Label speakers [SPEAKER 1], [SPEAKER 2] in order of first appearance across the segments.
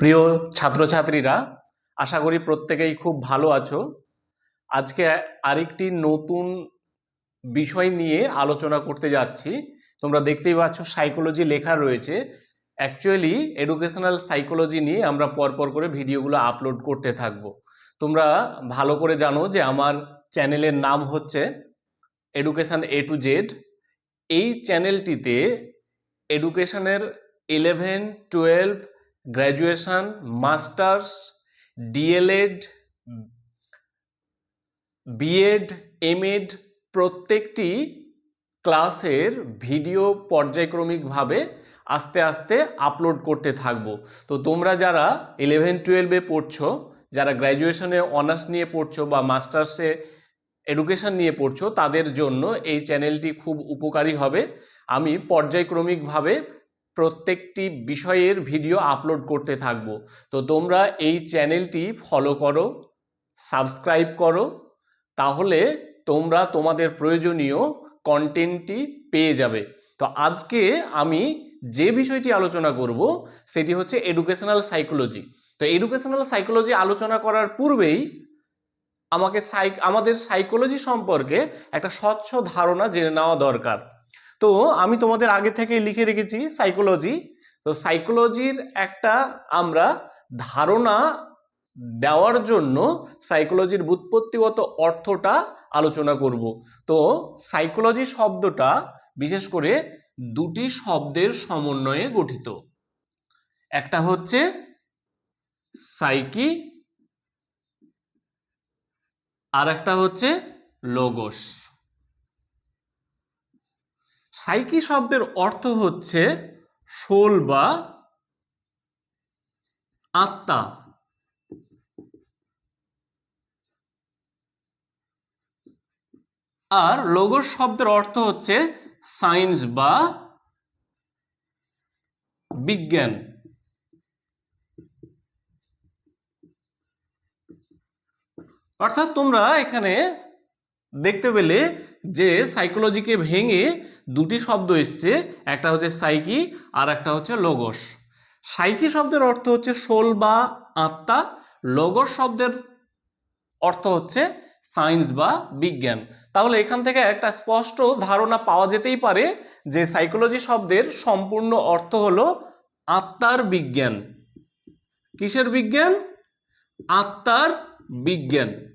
[SPEAKER 1] প্রিয় ছাত্রছাত্রীরা, আশা করি প্রত্যেকেই খুব ভালো আছো। আজকে আরেকটি নতুন বিষয় নিয়ে আলোচনা করতে যাচ্ছি। তোমরা দেখতেই পাচ্ছ সাইকোলজি লেখা রয়েছে। অ্যাকচুয়ালি এডুকেশনাল সাইকোলজি নিয়ে আমরা পরপর করে ভিডিওগুলো আপলোড করতে থাকব। তোমরা ভালো করে জানো যে আমার চ্যানেলের নাম হচ্ছে এডুকেশন এ টু জেড এই চ্যানেলটিতে এডুকেশনের eleven twelve graduation, masters, DElEd, BEd, MEd প্রত্যেকটি ক্লাসের ভিডিও পর্যায়ক্রমিকভাবে আস্তে আস্তে আপলোড করতে থাকব। তো তোমরা যারা ইলেভেন টুয়েলভে পড়ছো, যারা গ্র্যাজুয়েশনে অনার্স নিয়ে পড়ছো বা মাস্টার্সে এডুকেশন নিয়ে পড়ছো, তাদের জন্য এই চ্যানেলটি খুব উপকারী হবে। আমি পর্যায়ক্রমিকভাবে প্রত্যেকটি বিষয়ের ভিডিও আপলোড করতে থাকব। তো তোমরা এই চ্যানেলটি ফলো করো সাবস্ক্রাইব করো, তাহলে তোমরা তোমাদের প্রয়োজনীয় কন্টেন্টটি পেয়ে যাবে। তো আজকে আমি যে বিষয়টি আলোচনা করব, সেটি হচ্ছে এডুকেশনাল সাইকোলজি তো এডুকেশনাল সাইকোলজি আলোচনা করার পূর্বেই আমাকে সাইক আমাদের সাইকোলজি সম্পর্কে একটা স্বচ্ছ ধারণা জেনে নেওয়া দরকার। তো আমি তোমাদের আগে থেকে লিখে রেখেছি সাইকোলজি তো সাইকোলজির একটা আমরা ধারণা দেওয়ার জন্য সাইকোলজির বুৎপত্তিগত অর্থটা আলোচনা করব। তো সাইকোলজি শব্দটা বিশেষ করে দুটি শব্দের সমন্বয়ে গঠিত। একটা হচ্ছে সাইকি আর একটা হচ্ছে লোগোস সাইকি শব্দের অর্থ হচ্ছে শোল বা আত্মা। আর লোগোস শব্দের অর্থ হচ্ছে সায়েন্স বা বিজ্ঞান। অর্থাৎ তোমরা এখানে দেখতে পেলে যে সাইকোলজিকে ভেঙে দুটি শব্দ এসছে, একটা হচ্ছে সাইকি আর একটা হচ্ছে লোগোস সাইকি শব্দের অর্থ হচ্ছে সোল বা আত্মা লোগোস শব্দের অর্থ হচ্ছে সায়েন্স বা বিজ্ঞান। তাহলে এখান থেকে একটা স্পষ্ট ধারণা পাওয়া যেতেই পারে যে সাইকোলজি শব্দের সম্পূর্ণ অর্থ হলো আত্মার বিজ্ঞান। কিসের বিজ্ঞান? আত্মার বিজ্ঞান।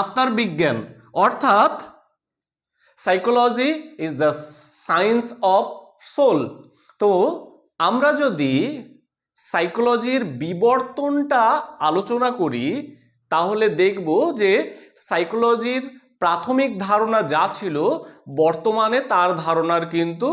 [SPEAKER 1] আত্মার বিজ্ঞান। অর্থাৎ psychology is the science of soul তো, আমরা যদি সাইকোলজির বিবর্তনটা আলোচনা করি, তাহলে দেখব যে সাইকোলজির প্রাথমিক ধারণা যা ছিল, বর্তমানে তার ধারণার কিন্তু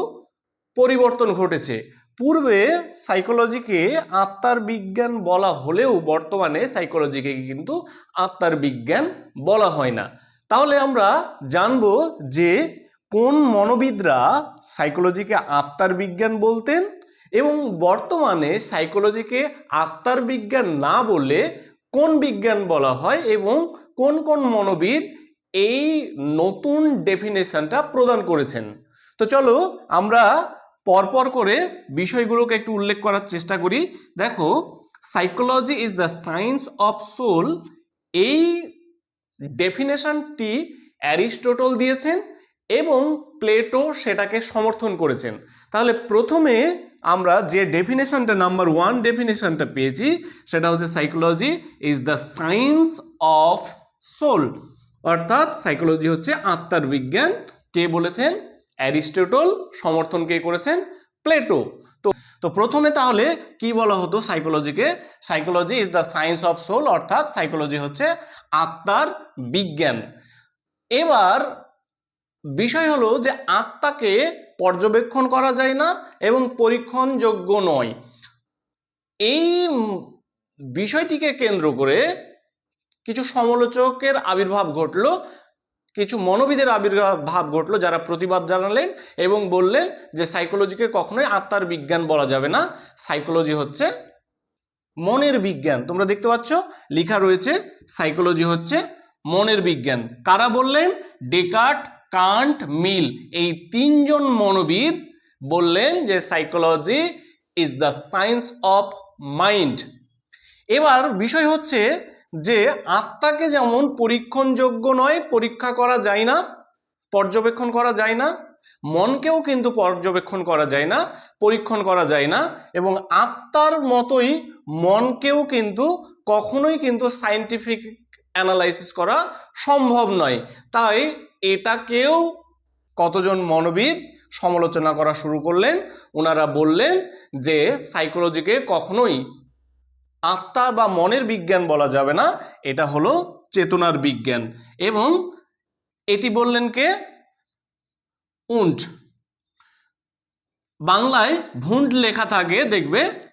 [SPEAKER 1] পরিবর্তন ঘটেছে। পূর্বে সাইকোলজিকে আত্মার বিজ্ঞান বলা হলেও বর্তমানে সাইকোলজিকে কিন্তু আত্মার বিজ্ঞান বলা হয় না। তাহলে আমরা জানব যে কোন মনোবিদরা সাইকোলজিকে আত্মার বিজ্ঞান বলতেন এবং বর্তমানে সাইকোলজিকে আত্মার বিজ্ঞান না বলে কোন বিজ্ঞান বলা হয় এবং কোন কোন মনোবিদ এই নতুন ডেফিনেশনটা প্রদান করেছেন। তো চলো আমরা পরপর করে বিষয়গুলোকে একটু উল্লেখ করার চেষ্টা করি। দেখো psychology is the science of soul এই ডেফিনেশনটি অ্যারিস্টোটল দিয়েছেন এবং প্লেটো সেটাকে সমর্থন করেছেন। তাহলে প্রথমে আমরা যে ডেফিনেশনটা নাম্বার ওয়ান ডেফিনেশনটা পেয়েছি, সেটা হচ্ছে psychology is the science of soul অর্থাৎ সাইকোলজি হচ্ছে আত্মার বিজ্ঞান। কে বলেছেন? অ্যারিস্টোটল সমর্থন কে করেছেন? প্লেটো। তো তো প্রথমে তাহলে কি বলা হতো সাইকোলজিকে psychology is the science of soul অর্থাৎ সাইকোলজি হচ্ছে আত্মার বিজ্ঞান। এবার বিষয় হলো যে আত্মাকে পর্যবেক্ষণ করা যায় না এবং পরীক্ষণযোগ্য নয়। এই বিষয়টিকে কেন্দ্র করে কিছু সমালোচকের আবির্ভাব ঘটলো কিছু মনোবিদের আবির্ভাব ঘটলো যারা প্রতিবাদ জানালেন এবং বললেন যে সাইকোলজিকে কখনোই আত্মার বিজ্ঞান বলা যাবে না। সাইকোলজি হচ্ছে মনের বিজ্ঞান। তোমরা দেখতে পাচ্ছ, লেখা রয়েছে সাইকোলজি হচ্ছে মনের বিজ্ঞান। কারা বললেন? Descartes, Kant, Mill. এই তিনজন মনোবিদ বললেন যে psychology is the science of mind এবার বিষয় হচ্ছে যে আত্মাকে যেমন পরীক্ষণযোগ্য নয়, পরীক্ষা করা যায় না, পর্যবেক্ষণ করা যায় না, মনকেও কিন্তু পর্যবেক্ষণ করা যায় না, পরীক্ষণ করা যায় না এবং আত্মার মতোই মনকেও কিন্তু কখনোই কিন্তু সায়েন্টিফিক অ্যানালাইসিস করা সম্ভব নয়। তাই এটাকেও কতজন মনোবিদ সমালোচনা করা শুরু করলেন? ওনারা বললেন যে সাইকোলজিকে কখনোই আত্মা বা মনের বিজ্ঞান বলা যাবে না, এটা হলো চেতনার বিজ্ঞান। এবং এটি বললেন কে? উন্ট বাংলায় ভুন্ড লেখা থাকে, দেখবে?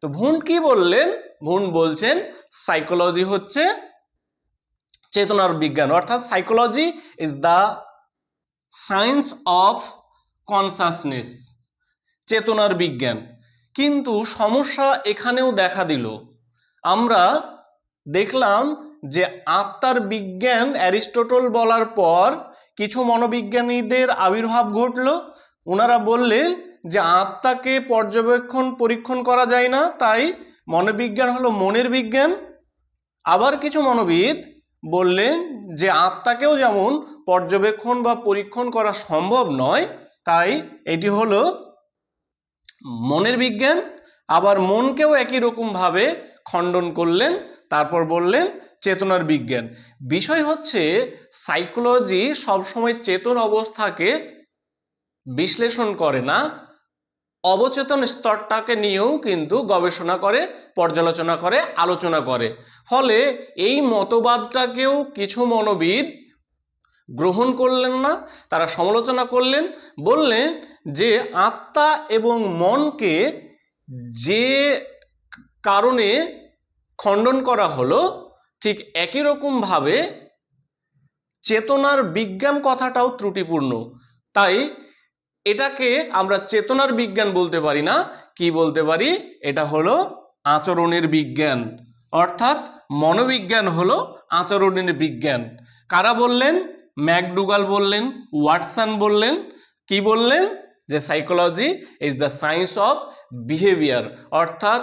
[SPEAKER 1] তো ভুন্ড কি বললেন? ভুন্ড বলছেন সাইকোলজি হচ্ছে চেতনার বিজ্ঞান। অর্থাৎ psychology is the science of consciousness চেতনার বিজ্ঞান। কিন্তু সমস্যা এখানেও দেখা দিল। আমরা দেখলাম যে আত্মার বিজ্ঞান অ্যারিস্টোটল বলার পর কিছু মনোবিজ্ঞানীদের আবির্ভাব ঘটল। ওনারা বললেন যে আত্মাকে পর্যবেক্ষণ, পরীক্ষণ করা যায় না, তাই মনোবিজ্ঞান হলো মনের বিজ্ঞান। আবার কিছু মনোবিদ বললেন যে আত্মাকেও যেমন পর্যবেক্ষণ বা পরীক্ষণ করা সম্ভব নয়, তাই এটি হলো মনের বিজ্ঞান, আবার মনকেও একই রকমভাবে খণ্ডন করলেন, তারপর বললেন চেতনার বিজ্ঞান। বিষয় হচ্ছে সাইকোলজি সবসময় চেতন অবস্থাকে বিশ্লেষণ করে না, অবচেতন স্তরটাকে নিয়েও কিন্তু গবেষণা করে, পর্যালোচনা করে, আলোচনা করে। ফলে এই মতবাদটাকেও কিছু মনোবিদ গ্রহণ করলেন না, তারা সমালোচনা করলেন, বললেন যে আত্মা এবং মনকে যে কারণে খণ্ডন করা হলো, ঠিক একই রকমভাবে চেতনার বিজ্ঞান কথাটাও ত্রুটিপূর্ণ। তাই এটাকে আমরা চেতনার বিজ্ঞান বলতে পারি না। কি বলতে পারি? এটা হলো আচরণের বিজ্ঞান। অর্থাৎ মনোবিজ্ঞান হলো আচরণের বিজ্ঞান। কারা বললেন? ম্যাকডুগাল বললেন, ওয়াটসন বললেন, কি বললেন? যে psychology is the science of behaviour অর্থাৎ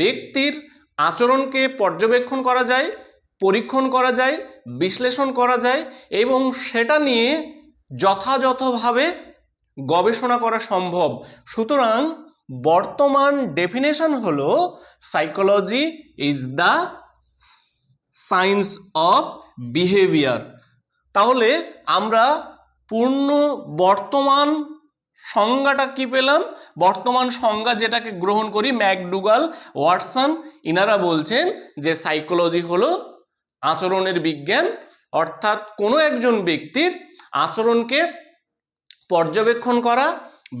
[SPEAKER 1] ব্যক্তির আচরণকে পর্যবেক্ষণ করা যায়, পরীক্ষণ করা যায়, বিশ্লেষণ করা যায় এবং সেটা নিয়ে যথাযথভাবে গবেষণা করা সম্ভব। সুতরাং বর্তমান ডেফিনেশন হল psychology is the science of behaviour তাহলে আমরা পূর্ণ বর্তমান সংজ্ঞাটা কি পেলাম? বর্তমান সংজ্ঞা যেটাকে গ্রহণ করি ম্যাকডুগাল, ওয়াটসন, ইনারা বলছেন যে সাইকোলজি হলো আচরণের বিজ্ঞান। অর্থাৎ কোনো একজন ব্যক্তির আচরণকে পর্যবেক্ষণ করা,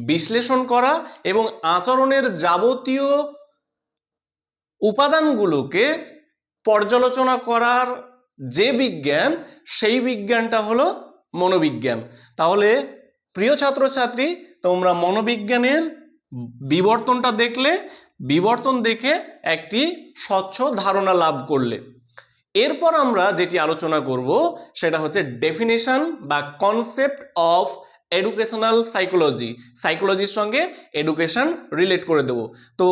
[SPEAKER 1] বিশ্লেষণ করা এবং আচরণের যাবতীয় উপাদানগুলোকে পর্যালোচনা করার যে বিজ্ঞান, সেই বিজ্ঞানটা হলো মনোবিজ্ঞান। তাহলে প্রিয় ছাত্রছাত্রী, তোমরা মনোবিজ্ঞানের বিবর্তনটা দেখলে, বিবর্তন দেখে একটি স্বচ্ছ ধারণা লাভ করলে। এরপর আমরা যেটি আলোচনা করব, সেটা হচ্ছে ডেফিনেশন বা কনসেপ্ট অফ এডুকেশনাল সাইকোলজি সাইকোলজির সঙ্গে এডুকেশন রিলেট করে দেব। তো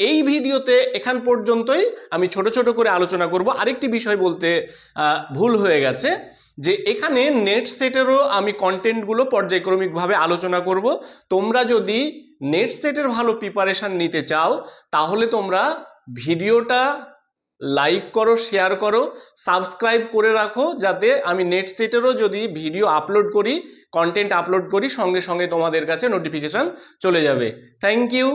[SPEAKER 1] এই ভিডিওতে এখান পর্যন্তই আমি ছোট ছোট করে আলোচনা করব। আরেকটি বিষয় বলতে ভুল হয়ে গেছে যে এখানে নেট সেটেরও আমি কন্টেন্টগুলো পর্যায়ক্রমিকভাবে আলোচনা করব। তোমরা যদি নেট সেটের ভালো প্রিপারেশন নিতে চাও, তাহলে তোমরা ভিডিওটা লাইক করো শেয়ার করো সাবস্ক্রাইব করে রাখো, যাতে আমি নেট সেটেরও যদি ভিডিও আপলোড করি কন্টেন্ট আপলোড করি, সঙ্গে সঙ্গে তোমাদের কাছে নোটিফিকেশন চলে যাবে। Thank you